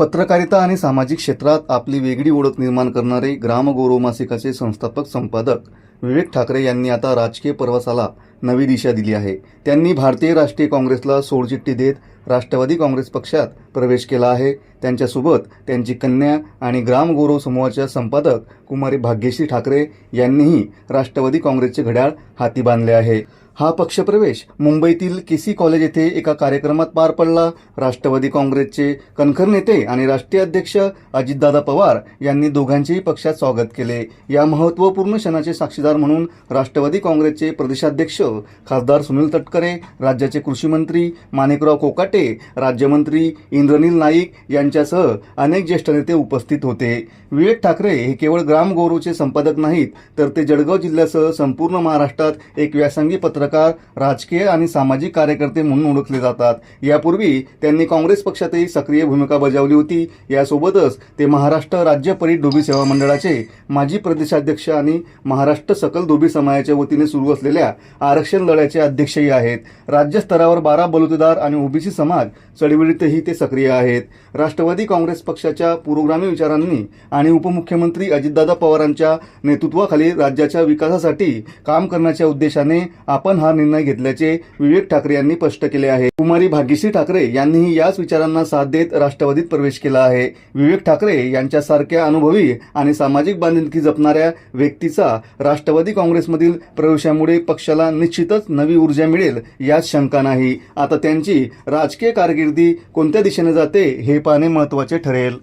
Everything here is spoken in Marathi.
पत्रकारिता आणि सामाजिक क्षेत्रात आपली वेगळी ओळख निर्माण करणारे ग्रामगौरव मासिकाचे संस्थापक संपादक विवेक ठाकरे यांनी आता राजकीय प्रवासाला नवी दिशा दिली आहे. त्यांनी भारतीय राष्ट्रीय काँग्रेसला सोडचिठ्ठी देत राष्ट्रवादी काँग्रेस पक्षात प्रवेश केला आहे. त्यांच्यासोबत त्यांची कन्या आणि ग्रामगौरव समूहाच्या संपादक कुमारी भाग्यश्री ठाकरे यांनीही राष्ट्रवादी काँग्रेसचे घड्याळ हाती बांधले आहे. हा पक्षप्रवेश मुंबईतील केसी कॉलेज येथे एका कार्यक्रमात पार पडला. राष्ट्रवादी काँग्रेसचे कणखर नेते आणि राष्ट्रीय अध्यक्ष अजितदादा पवार यांनी दोघांचेही पक्षात स्वागत केले. या महत्त्वपूर्ण क्षणाचे साक्षीदार म्हणून राष्ट्रवादी काँग्रेसचे प्रदेशाध्यक्ष खासदार सुनील तटकरे राज्याचे कृषीमंत्री माणिकराव कोकाटे राज्यमंत्री इंद्रनील नाईक यांच्यासह अनेक ज्येष्ठ नेते उपस्थित होते. विवेक ठाकरे हे केवळ ग्राम गौरवचे संपादक नाहीत तर ते जळगाव जिल्ह्यासह संपूर्ण महाराष्ट्रात एक व्यासंगी पत्रकार राजकीय आणि सामाजिक कार्यकर्ते म्हणून ओळखले जातात. यापूर्वी त्यांनी काँग्रेस पक्षातही सक्रिय भूमिका बजावली होती. यासोबतच ते महाराष्ट्र राज्य परीट डोबी सेवा मंडळाचे माजी प्रदेशाध्यक्ष आणि महाराष्ट्र सकल डोबी समाजाच्या वतीने सुरू असलेल्या आरक्षण लढ्याचे अध्यक्षही आहेत. राज्यस्तरावर बारा बलुतेदार आणि ओबीसी समाज चळवळीतही ते सक्रिय आहेत. राष्ट्रवादी काँग्रेस पक्षाच्या पुरोगामी विचारांनी आणि उपमुख्यमंत्री अजितदादा पवारांच्या नेतृत्वाखाली राज्याच्या विकासासाठी काम करण्याच्या उद्देशाने आपण हा निर्णय घेतल्याचे विवेक ठाकरे यांनी स्पष्ट केले आहे. कुमारी भाग्यश्री ठाकरे यांनीही याच विचारांना साथ देत राष्ट्रवादीत प्रवेश केला आहे. विवेक ठाकरे यांच्यासारख्या अनुभवी आणि सामाजिक बांधिलकी जपणाऱ्या व्यक्तीचा राष्ट्रवादी काँग्रेसमधील प्रवेशामुळे पक्षाला निश्चित निश्चितच नवी ऊर्जा मिळेल यात शंका नाही. आता त्यांची राजकीय कारकिर्दी कोणत्या दिशेने जाते हे पाहणे महत्त्वाचे ठरेल.